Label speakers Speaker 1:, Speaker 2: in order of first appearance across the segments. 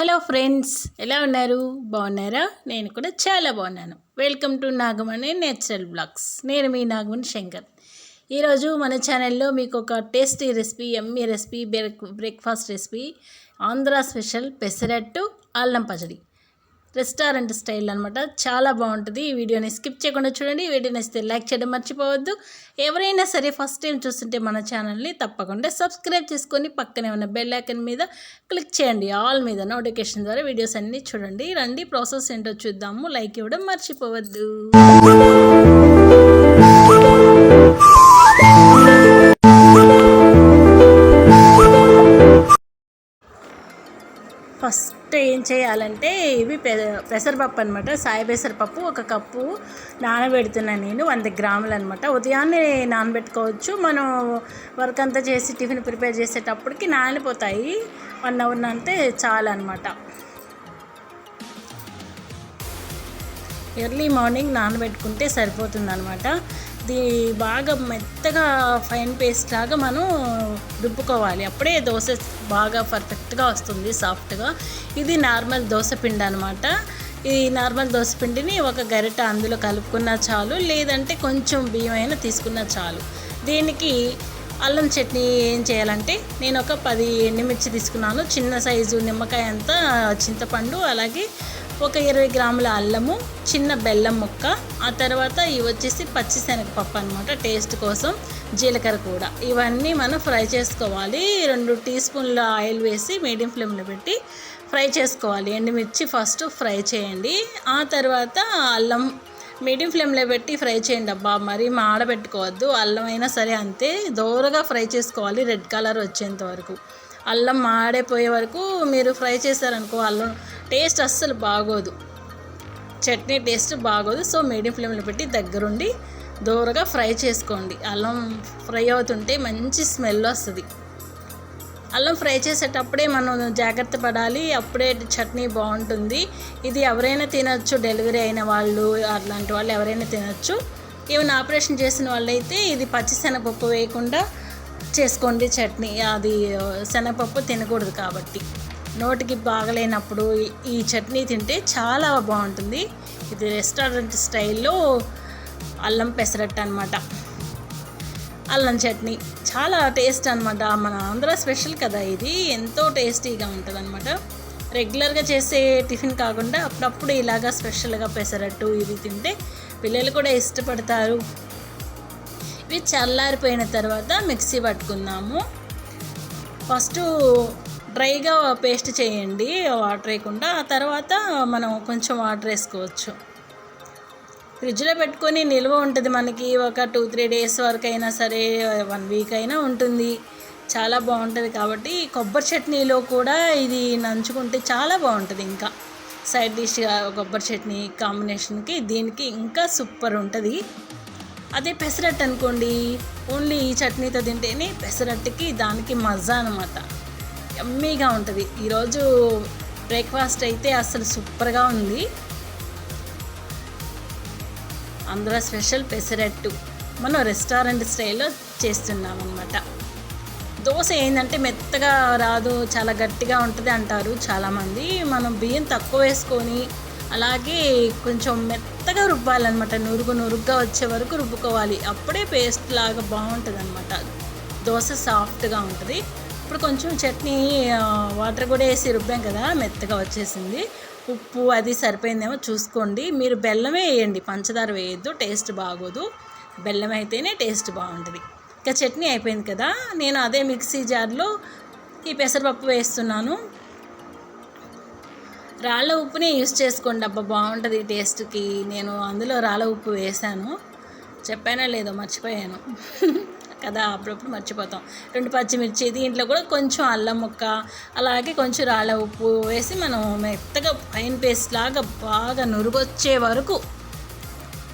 Speaker 1: Hello friends ఎలా ఉన్నారు? బాగున్నారా? నేను కూడా చాలా బాగున్నాను. Welcome to Nagamani natural blogs. నేను మీ నాగమణి శంకర్. ఈరోజు మన ఛానల్లో మీకు ఒక tasty recipe Emmy recipe break breakfast recipe Andhra special pesarattu అల్లం పచ్చడి. రెస్టారెంట్ స్టైల్ అనమాట చాలా బాగుంటుంది. ఈ వీడియోని స్కిప్ చేయకుండా చూడండి. ఈ వీడియో నచ్చితే లైక్ చేయడం మర్చిపోవద్దు. ఎవరైనా సరే ఫస్ట్ టైం చూస్తుంటే మన ఛానల్ని తప్పకుండా సబ్స్క్రైబ్ చేసుకొని పక్కనే ఉన్న బెల్ ఐకన్ మీద క్లిక్ చేయండి. ఆల్ మీద నోటిఫికేషన్ ద్వారా వీడియోస్ అన్నీ చూడండి. రండి ప్రాసెస్ ఏంటో చూద్దాము. లైక్ ఇవ్వడం మర్చిపోవద్దు. ఫస్ట్ ఏం చేయాలంటే ఇవి పెసరపప్పు అనమాట సాయి పెసరపప్పు ఒక కప్పు నానబెడుతున్నాను నేను వంద గ్రాములు అనమాట ఉదయాన్నే నానబెట్టుకోవచ్చు. మనం వర్క్ అంతా చేసి టిఫిన్ ప్రిపేర్ చేసేటప్పటికి నానిపోతాయి. వన్ అవర్ అంటే చాలు ఎర్లీ మార్నింగ్ నానబెట్టుకుంటే సరిపోతుంది అనమాట ఇది బాగా మెత్తగా ఫైన్ పేస్ట్ లాగా మనం రుబ్బుకోవాలి. అప్పుడే దోశ బాగా పర్ఫెక్ట్గా వస్తుంది సాఫ్ట్గా. ఇది నార్మల్ దోశ పిండి అనమాట ఈ నార్మల్ దోశ పిండిని ఒక గరిట అందులో కలుపుకున్నా చాలు లేదంటే కొంచెం బియ్యం అయినా తీసుకున్నా చాలు. దీనికి అల్లం చట్నీ ఏం చేయాలంటే నేను ఒక పది ఎండుమిర్చి తీసుకున్నాను. చిన్న సైజు నిమ్మకాయ అంతా చింతపండు అలాగే ఒక ఇరవై గ్రాముల అల్లము చిన్న బెల్లం ముక్క ఆ తర్వాత ఇవి వచ్చేసి పచ్చిశనగపప్పు అనమాట టేస్ట్ కోసం జీలకర్ర కూడా. ఇవన్నీ మనం ఫ్రై చేసుకోవాలి. రెండు టీ స్పూన్ల ఆయిల్ వేసి మీడియం ఫ్లేమ్లో పెట్టి ఫ్రై చేసుకోవాలి. ఎండుమిర్చి ఫస్ట్ ఫ్రై చేయండి. ఆ తర్వాత అల్లం మీడియం ఫ్లేమ్లో పెట్టి ఫ్రై చేయండి. అబ్బా మరి మాడబెట్టుకోవద్దు. అల్లం అయినా సరే అంతే. దోరగా ఫ్రై చేసుకోవాలి రెడ్ కలర్ వచ్చేంత వరకు. అల్లం మాడైపోయే వరకు మీరు ఫ్రై చేశారనుకో అల్లం టేస్ట్ అస్సలు బాగోదు. చట్నీ టేస్ట్ బాగోదు. సో మీడియం ఫ్లేమ్లో పెట్టి దగ్గరుండి దూరగా ఫ్రై చేసుకోండి. అల్లం ఫ్రై అవుతుంటే మంచి స్మెల్ వస్తుంది. అల్లం ఫ్రై చేసేటప్పుడే మనం జాగ్రత్త పడాలి. అప్పుడే చట్నీ బాగుంటుంది. ఇది ఎవరైనా తినచ్చు. డెలివరీ అయిన వాళ్ళు అట్లాంటి వాళ్ళు ఎవరైనా తినచ్చు. ఈవెన్ ఆపరేషన్ చేసిన వాళ్ళైతే ఇది పచ్చిశనగపప్పు వేయకుండా చేసుకోండి చట్నీ. అది శనగపప్పు తినకూడదు కాబట్టి. నోటికి బాగలేనప్పుడు ఈ చట్నీ తింటే చాలా బాగుంటుంది. ఇది రెస్టారెంట్ స్టైల్లో అల్లం పెసరట్టు అనమాట అల్లం చట్నీ. చాలా టేస్ట్ అనమాట మన ఆంధ్ర స్పెషల్ కదా ఇది. ఎంతో టేస్టీగా ఉంటుంది అనమాట రెగ్యులర్గా చేసే టిఫిన్ కాకుండా అప్పుడప్పుడు ఇలాగా స్పెషల్గా పెసరట్టు ఇది తింటే పిల్లలు కూడా ఇష్టపడతారు. ఇవి చల్లారిపోయిన తర్వాత మిక్సీ పట్టుకుందాము. ఫస్ట్ డ్రైగా పేస్ట్ చేయండి వాటర్ వేయకుండా. ఆ తర్వాత మనం కొంచెం వాటర్ వేసుకోవచ్చు. ఫ్రిడ్జ్లో పెట్టుకొని నిల్వ ఉంటుంది మనకి. ఒక టూ త్రీ డేస్ వరకు అయినా సరే వన్ వీక్ అయినా ఉంటుంది. చాలా బాగుంటుంది కాబట్టి కొబ్బరి చట్నీలో కూడా ఇది నంచుకుంటే చాలా బాగుంటుంది ఇంకా. సైడ్ డిష్గా కొబ్బరి చట్నీ కాంబినేషన్కి దీనికి ఇంకా సూపర్ ఉంటుంది. అదే పెసరట్టు అనుకోండి ఓన్లీ ఈ చట్నీతో తింటేనే పెసరట్టుకి దానికి మజా అనమాట ఎమ్మీగా ఉంటుంది. ఈరోజు బ్రేక్ఫాస్ట్ అయితే అసలు సూపర్గా ఉంది. అందులో స్పెషల్ పెసరట్టు. మనం రెస్టారెంట్ స్టైల్లో చేస్తున్నాం అనమాట దోశ ఏంటంటే మెత్తగా రాదు చాలా గట్టిగా ఉంటుంది అంటారు చాలామంది. మనం బియ్యం తక్కువ వేసుకొని అలాగే కొంచెం మెత్తగా రుబ్బాలన్నమాట. నురుగు నురుగ్గా వచ్చే వరకు రుబ్బుకోవాలి. అప్పుడే పేస్ట్ లాగా బాగుంటుంది అనమాట దోశ సాఫ్ట్గా ఉంటుంది. ఇప్పుడు కొంచెం చట్నీ వాటర్ కూడా వేసి రుబ్బాం కదా మెత్తగా వచ్చేసింది. ఉప్పు అది సరిపోయిందేమో చూసుకోండి. మీరు బెల్లమే వేయండి పంచదార వేయద్దు టేస్ట్ బాగోదు. బెల్లం అయితేనే టేస్ట్ బాగుంటుంది. ఇంకా చట్నీ అయిపోయింది కదా నేను అదే మిక్సీ జార్లో ఈ పెసరపప్పు వేస్తున్నాను. రాళ్ళ ఉప్పునే యూస్ చేసుకోండి అబ్బా బాగుంటుంది టేస్ట్కి. నేను అందులో రాళ్ళ ఉప్పు వేసాను. చెప్పానా లేదో మర్చిపోయాను. కదా అప్పుడప్పుడు మర్చిపోతాం. రెండు పచ్చిమిర్చి దీంట్లో కూడా కొంచెం అల్లం ముక్క అలాగే కొంచెం రాళ్ళ ఉప్పు వేసి మనం మెత్తగా ఫైన్ పేస్ట్ లాగా బాగా నురుగొచ్చే వరకు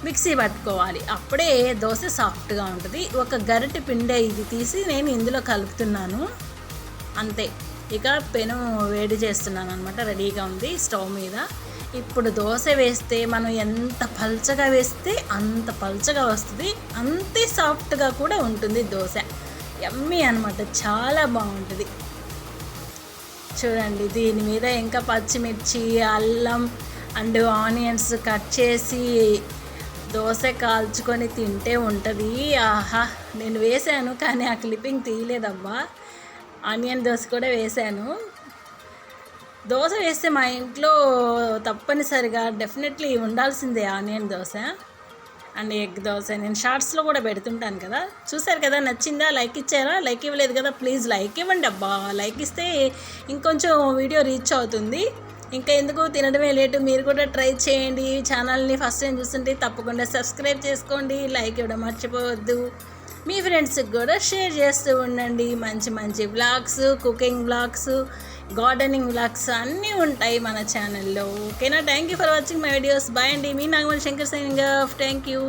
Speaker 1: మిక్సీ పట్టుకోవాలి. అప్పుడే దోశ సాఫ్ట్గా ఉంటుంది. ఒక గరిటె పిండే ఇది తీసి నేను ఇందులో కలుపుతున్నాను. అంతే. ఇక పెను వేడి చేస్తున్నాను అనమాట రెడీగా ఉంది స్టవ్ మీద. ఇప్పుడు దోశ వేస్తే మనం ఎంత పల్చగా వేస్తే అంత పల్చగా వస్తుంది అంతే సాఫ్ట్గా కూడా ఉంటుంది దోశ. ఎమ్మీ అనమాట చాలా బాగుంటుంది. చూడండి దీని మీద ఇంకా పచ్చిమిర్చి అల్లం అండ్ ఆనియన్స్ కట్ చేసి దోశ కాల్చుకొని తింటే ఉంటుంది. ఆహా నేను వేశాను కానీ ఆ క్లిప్పింగ్ తీయలేదమ్మా ఆనియన్ దోశ కూడా వేశాను దోశ వేస్తే మా ఇంట్లో తప్పనిసరిగా డెఫినెట్లీ ఉండాల్సిందే onion dosa and egg dosa. నేను షార్ట్స్లో కూడా పెడుతుంటాను కదా. చూసారు కదా నచ్చిందా? లైక్ ఇచ్చారా? లైక్ ఇవ్వలేదు కదా? ప్లీజ్ లైక్ ఇవ్వండి అబ్బా. లైక్ ఇస్తే ఇంకొంచెం వీడియో రీచ్ అవుతుంది. ఇంకా ఎందుకు? తినడమే లేటు. మీరు కూడా ట్రై చేయండి. ఛానల్ని ఫస్ట్ టైం చూస్తుంటే తప్పకుండా సబ్స్క్రైబ్ చేసుకోండి. లైక్ ఇవ్వడం మర్చిపోవద్దు. మీ ఫ్రెండ్స్కి కూడా షేర్ చేస్తూ ఉండండి. మంచి మంచి blogs cooking blogs gardening blogs అన్నీ ఉంటాయి మన ఛానల్లో. ఓకేనా? Thank you for watching my videos. Bye అండి. మీ Nagamal Shankar signing off. Thank you.